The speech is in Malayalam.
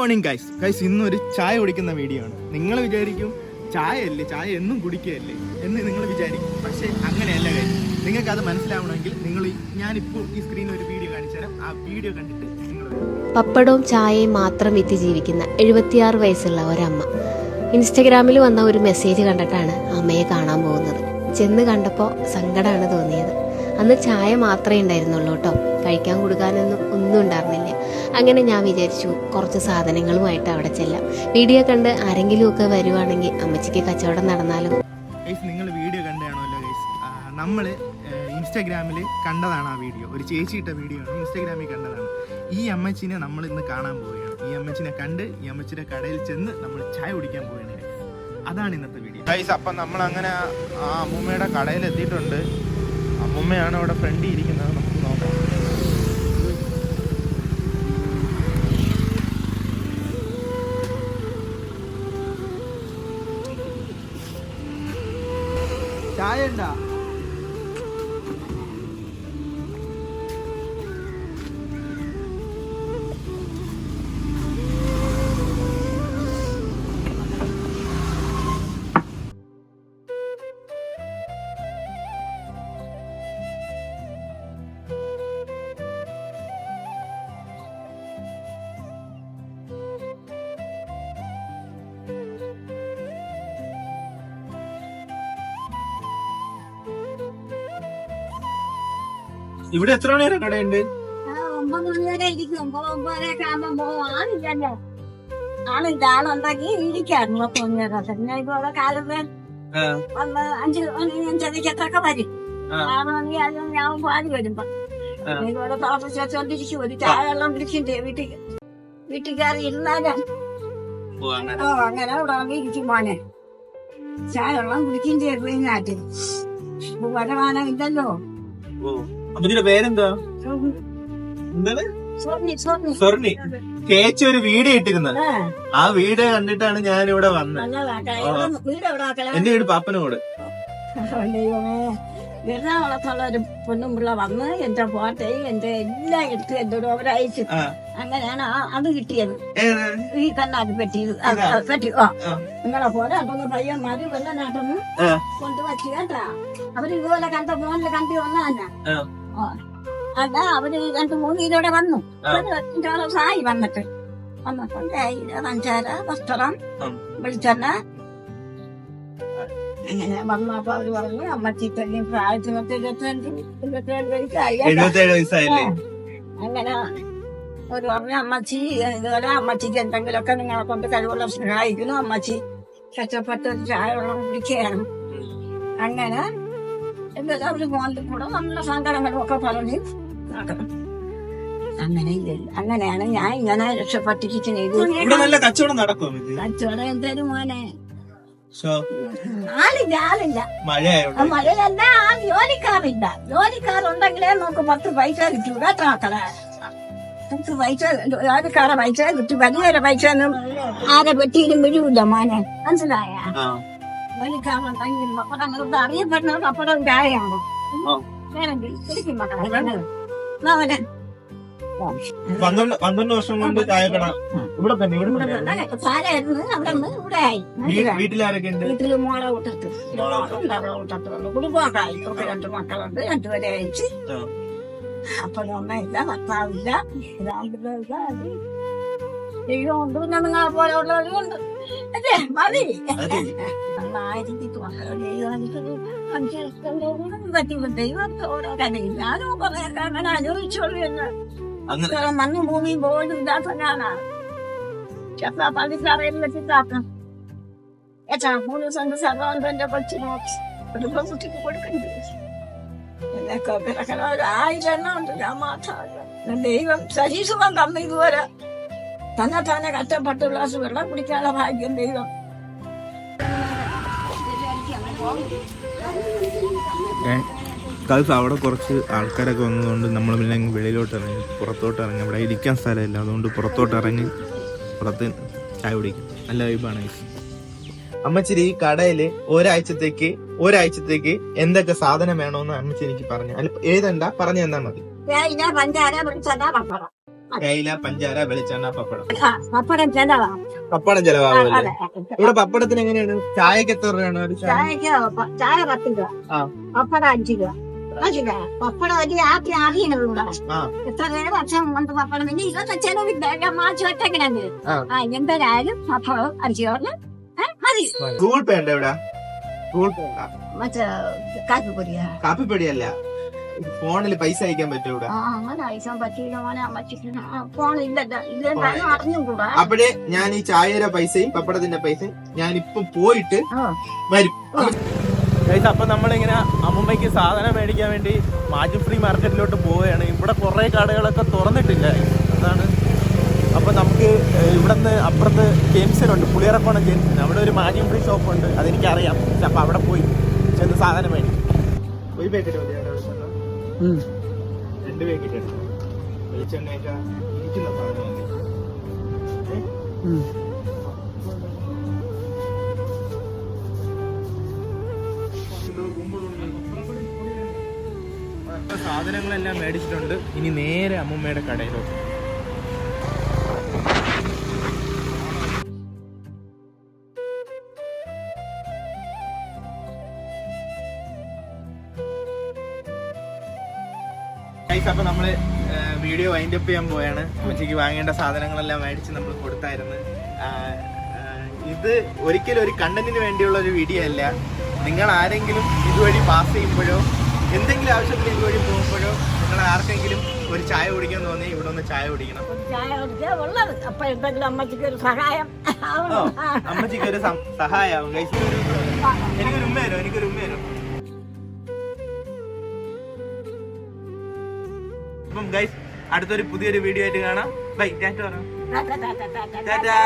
മോർണിംഗ് ഗൈസ് ഗൈസ് ഇന്നൊരു ചായ കുടിക്കുന്ന വീഡിയോ ആണ്. നിങ്ങൾ വിചാരിക്കും ചായ അല്ലേ ചായ എന്നും കുടിക്കുകയല്ലേ എന്ന് നിങ്ങൾ വിചാരിക്കും. പക്ഷേ അങ്ങനെയല്ല ഗൈസ് നിങ്ങൾക്ക് അത് മനസ്സിലാവണമെങ്കിൽ നിങ്ങൾ ഞാനിപ്പോൾ ഈ സ്ക്രീനിൽ ഒരു വീഡിയോ കാണിച്ചു ആ വീഡിയോ കണ്ടിട്ട് നിങ്ങൾ പപ്പടവും ചായയും മാത്രം വിറ്റ് ജീവിക്കുന്ന എഴുപത്തിയാറ് വയസ്സുള്ള ഒരമ്മ. ഇൻസ്റ്റഗ്രാമിൽ വന്ന ഒരു മെസ്സേജ് കണ്ടിട്ടാണ് അമ്മയെ കാണാൻ പോകുന്നത്. ചെന്ന് കണ്ടപ്പോൾ സങ്കടമാണ് തോന്നിയത്. അന്ന് ചായ മാത്രമേ ഉണ്ടായിരുന്നുള്ളൂ കേട്ടോ. കഴിക്കാൻ കൊടുക്കാനൊന്നും ഒന്നും ഉണ്ടായിരുന്നില്ല. അങ്ങനെ ഞാൻ വിചാരിച്ചു കുറച്ച് സാധനങ്ങളുമായിട്ട് അവിടെ ചെല്ലാം. വീഡിയോ കണ്ട് ആരെങ്കിലും ഒക്കെ വരുവാണെങ്കിൽ അമ്മച്ചിക്ക് കച്ചവടം നടന്നാലും? നിങ്ങൾ വീഡിയോ കണ്ടാണല്ലോ നമ്മൾ ഇൻസ്റ്റാഗ്രാമിൽ കണ്ടതാണ് ആ വീഡിയോ. ഒരു ചേച്ചി ഇട്ട വീഡിയോ ആണ്. ഇൻസ്റ്റാഗ്രാമിൽ കണ്ടതാണ്. ഈ അമ്മച്ചിനെ നമ്മൾ ഇന്ന് കാണാൻ പോവുകയാണ്. ഈ അമ്മച്ചിനെ കണ്ട് ഈ അമ്മച്ചിയുടെ കടയിൽ ചെന്ന് നമ്മൾ ചായ കുടിക്കാൻ പോവുകയാണ് അതാണ് ഇന്നത്തെ വീഡിയോ. ഗൈസ് അപ്പം നമ്മൾ അങ്ങനെ ആ അമ്മൂമ്മയുടെ കടയിൽ എത്തിയിട്ടുണ്ട്. അമ്മൂമ്മയാണ് അവിടെ ഫ്രണ്ടിൽ ഇരിക്കുന്നത്. നമുക്ക് ഇവിടെ എത്ര മണി വരെ കടയുണ്ട്? ആ, ഒമ്പത് മണി വരെ ഇരിക്കും. ഒമ്പത് ഒമ്പതരയൊക്കെ ആകുമ്പോ പോകും ആളില്ലല്ലോ. ആളില്ല. ആളുണ്ടെങ്കിൽ ഇരിക്കായിരുന്നു പൊന്നേരം പിന്നെ ഇപ്പൊ കാലത്ത് വന്ന് അഞ്ച് മണി അഞ്ചരക്കൊക്കെ വരും. ആ. ആറ് മണി ആയാലും ഞാൻ പാൽ വരുമ്പോ. ആ. ഇതുപോലെ തിളപ്പിച്ച് വെച്ചോണ്ടിരിക്കും. ഒരു ചായ വെള്ളം വിളിക്കണ്ടേ വീട്ടിൽ വീട്ടിൽ കയറി ഇരുന്നാലും. ഓ അങ്ങനെ. ഇവിടെ വന്ന് ഇരിക്കും മോനെ. ചായ വെള്ളം കുടിക്കുകയും ചെയ്തു വരവാനം ഇല്ലല്ലോ. ഇതിന്റെ പേരെന്താ? എന്താണ്? സ്വർണി ചേച്ചി ഒരു വീഡിയോ ഇട്ടിരുന്നത്. ആ. വീട് വീഡിയോ കണ്ടിട്ടാണ് ഞാൻ ഇവിടെ വന്നത്. വീട്? എന്റെ വീട് പാപ്പനോട്. എറണാകുളത്തുള്ള ഒരു പെണ്ണും പിള്ള വന്ന് എന്റെ ഫോട്ടോയും എന്റെ എല്ലാം എടുത്ത് എന്റെ ഒരു അവരയച്ചു ആ. അങ്ങനെയാണ് അത് കിട്ടിയത്. ഈ കണ്ണാക്കി പറ്റിയത് പറ്റി ആ. നിങ്ങളെ പോലെ രണ്ടൊന്ന് പയ്യന്മാര് വെള്ളനാട്ടൊന്ന് ആ. കൊണ്ടുവച്ചു കേട്ടാ. അവർ ഇതുപോലെ കണ്ട മോനിൽ കണ്ടി വന്നാ. അതാ അവർ രണ്ടു മൂന്ന് ഇതോടെ വന്നു. ദിവസമായി വന്നിട്ട്. വന്നപ്പോൾ തേയില പഞ്ചാര വസ്ത്രം. വെളിച്ചെണ്ണ അങ്ങനെ വന്നപ്പോ അവർ പറഞ്ഞു അമ്മച്ചി തന്നെ പ്രായത്തിനൊക്കെ ഇരുപത്തിരണ്ട് ഇരുപത്തിരണ്ട് വയസ്സായി. അങ്ങനെ ഒരു പറഞ്ഞു അമ്മച്ചി ഇതുപോലെ അമ്മച്ചിക്ക് എന്തെങ്കിലുമൊക്കെ നിങ്ങളെ കൊണ്ട് കഴിവുള്ള സഹായിക്കുന്നു അമ്മച്ചി. കഷ്ടപ്പെട്ട് ഒരു ചായ വെള്ളം കുടിക്കുകയാണ്. അങ്ങനെ എന്തായാലും അവർ മോളിൽ കൂടെ നമ്മുടെ സങ്കടങ്ങളും ഒക്കെ പറഞ്ഞ് നടക്കണം. അങ്ങനെ ഇല്ല. അങ്ങനെയാണ് ഞാൻ ഇങ്ങനെ രക്ഷപ്പെട്ടിരിക്കുന്നത്. കച്ചവടം കച്ചവടം എന്തേലും മോനെ? ആളില്ല ആളില്ല. മഴയല്ല ആ ജോലിക്കാറില്ല ജോലിക്കാറുണ്ടെങ്കിലേ നമുക്ക് പത്ത് പൈസ കിട്ടൂ കേട്ടാക്കളെ പത്ത് പൈസ ജോലിക്കാരെ പൈസ കിട്ടും വലിയൊരു പൈസ ഒന്നും ആരെ പറ്റിയിലും വിഴിവില്ല മോനെ. മനസ്സിലായ? ആ. ജോലിക്കാരുണ്ടെങ്കിൽ പപ്പടം അറിയപ്പെടുന്നത് പപ്പടം ചായയാണോ. വേണമെങ്കിൽ കുടിക്കും മക്കളെ പന്ത്രണ്ട് പന്ത്രണ്ട് വർഷം കൊണ്ട് ചായക്കട ഇവിടെ തന്നെ ഇവിടെ താരായിരുന്നു അവിടെ നിന്ന് ഇവിടെ ആയി? വീട്ടിലാരൊക്കെ ഉണ്ട് വീട്ടിൽ മോളെ കൂട്ടത്ത്. മോളെ കൂട്ടത്തുള്ളു കുടുംബമൊക്കെ ആയി രണ്ട് മക്കളുണ്ട്. രണ്ടുപേരെ അയച്ച്. ആ. അപ്പനൊന്നില്ല ഭർത്താവില്ല. ഇതാണ്ടില്ല ദൈവം ഉണ്ട് നിങ്ങളെ പോലെ ഉള്ളവരുണ്ട് അല്ലേ? മതി. അതെ. നന്നായിരിക്കും മക്കളെ ദൈവം എനിക്കൊരു അഞ്ച് ലക്ഷം പറ്റി ദൈവം ഓരോ കഥയും ഞാനും കുറെ അങ്ങനെ അനുഭവിച്ചോളൂ എന്ന് അങ്ങനെ ഇത്ര മണ്ണും ഭൂമിയും പോലും ഇല്ലാത്ത ഞാനാണ് ചെറുതാ പള്ളിക്കാറയിൽ വെച്ചിട്ടാക്കാം ഏച്ചാ മൂന്ന് സെന്റ് സ്ഥലമുണ്ട് എന്റെ കൊച്ചിന് ഒരു കുട്ടിക്ക് കൊടുക്കണ്ടേ എന്നൊക്കെ കിടക്കണ ഒരു ആയിരം എണ്ണം ഉണ്ട് ഞാൻ മാത്രമല്ല ദൈവം സജീസുഖം തന്നു ഇതുവരെ തന്നെ തന്നെ കഷ്ടപ്പെട്ട് ഗ്ലാസ് വെള്ളം കുടിക്കാനുള്ള ഭാഗ്യം ദൈവം കൽസ് അവിടെ കുറച്ച് ആൾക്കാരൊക്കെ വന്നതുകൊണ്ട് നമ്മൾ പിന്നെ വെളിയിലോട്ട് ഇറങ്ങി പുറത്തോട്ട് ഇറങ്ങി. അവിടെ ഇരിക്കാൻ സ്ഥലമില്ല. അതുകൊണ്ട് പുറത്തോട്ട് ഇറങ്ങി പുറത്ത് ചായ കുടിക്കും. നല്ല വൈബാണ് അമ്മച്ചിരി ഈ കടയിൽ ഒരാഴ്ചത്തേക്ക് ഒരാഴ്ചത്തേക്ക് എന്തൊക്കെ സാധനം വേണമെന്ന് അമ്മച്ചി എനിക്ക് പറഞ്ഞു. അല്ല ഏതണ്ട പറഞ്ഞു തന്നാ മതി. തേയില പഞ്ചാര വെളിച്ചെണ്ണ പപ്പടം. പപ്പടം ചെലവാ. പപ്പടം ചെലവാകും ഇവിടെ പപ്പടത്തിന് എങ്ങനെയാണ്? ചായക്ക് എത്ര രൂപയാണ് ചായക്ക് ചായ പത്ത് രൂപ. പപ്പടം അഞ്ച് രൂപ. പപ്പടം. എത്ര വർഷം പപ്പടം പിന്നെ ഇതൊക്കെ ചെലവില്ല മാറ്റി ഒറ്റക്കിനത് ആ. ആ എന്തായാലും പപ്പടം അഞ്ച് രൂപ മതി. ഗൂഗിൾ പേ ഉണ്ട് ഇവിടെ? ഗൂഗിൾ പേ ഉണ്ടോ? മറ്റേ കാപ്പിപ്പൊടിയാ. കാപ്പിപ്പൊടിയല്ല. ഫോണിൽ പൈസ അയക്കാൻ പറ്റും ഇവിടെ ആ അങ്ങനെ അയക്കാൻ പറ്റില്ല മോനെ അറിഞ്ഞുകൂടാ അപ്പോഴേ ഞാൻ ഈ ചായയുടെ പൈസയും പപ്പടത്തിന്റെ പൈസയും ഞാൻ ഇപ്പൊ പോയിട്ട്. വരും. അപ്പൊ നമ്മളിങ്ങനെ അമ്മമ്മയ്ക്ക് സാധനം മേടിക്കാൻ വേണ്ടി മാജു ഫ്രീ മാർക്കറ്റിലോട്ട് പോവുകയാണ്. ഇവിടെ കുറെ കടകളൊക്കെ തുറന്നിട്ടില്ല. അതാണ്. അപ്പൊ നമുക്ക് ഇവിടുന്ന് നിന്ന് അപ്പുറത്ത് ജെയിംസിനുണ്ട് പുളിയറക്കോണം ജെയിംസൺ അവിടെ ഒരു മാജിക് ഫ്രീ ഷോപ്പ് ഉണ്ട് അതെനിക്കറിയാം. പക്ഷെ അപ്പൊ അവിടെ പോയി ചെന്ന് സാധനം മേടിക്കും. ഒരു പാക്കറ്റ് മതി രണ്ട് പാക്കറ്റ് എടുത്തു വെളിച്ചെണ്ണയൊക്കെ ഇരിക്കുന്ന അപ്പൊ സാധനങ്ങളെല്ലാം മേടിച്ചിട്ടുണ്ട്. ഇനി നേരെ അമ്മൂമ്മയുടെ കടയിലോട്ട്. ഗൈസ് അപ്പൊ നമ്മൾ വീഡിയോ വൈൻഡ് അപ്പ് ചെയ്യാൻ പോവാണ്. അമ്മച്ചിക്ക് വാങ്ങേണ്ട സാധനങ്ങളെല്ലാം മേടിച്ച് നമ്മൾ കൊടുത്തായിരുന്നു. ഇത് ഒരിക്കലും ഒരു കണ്ടന്റിന് വേണ്ടിയുള്ള ഒരു വീഡിയോ അല്ല. നിങ്ങൾ ആരെങ്കിലും ഇതുവഴി പാസ് ചെയ്യുമ്പോഴോ എന്തെങ്കിലും ആവശ്യത്തിന് ഇതുവഴി പോകുമ്പോഴോ നിങ്ങൾ ആർക്കെങ്കിലും ഒരു ചായ കുടിക്കാൻ തോന്നി ഇവിടെ ഒന്ന് ചായ കുടിക്കണം. അമ്മച്ചിക്ക് ഒരു സഹായം അമ്മച്ചിക്ക് ഒരു സഹായം സഹായാവും ഗൈസ് എനിക്കൊരു ഉമ്മ തരും എനിക്കൊരു ഉമ്മ തരും അപ്പം ഗൈസ് അടുത്തൊരു പുതിയൊരു വീഡിയോ ആയിട്ട് കാണാം. ബൈ ടാറ്റ പറഞ്ഞു ടാറ്റാ.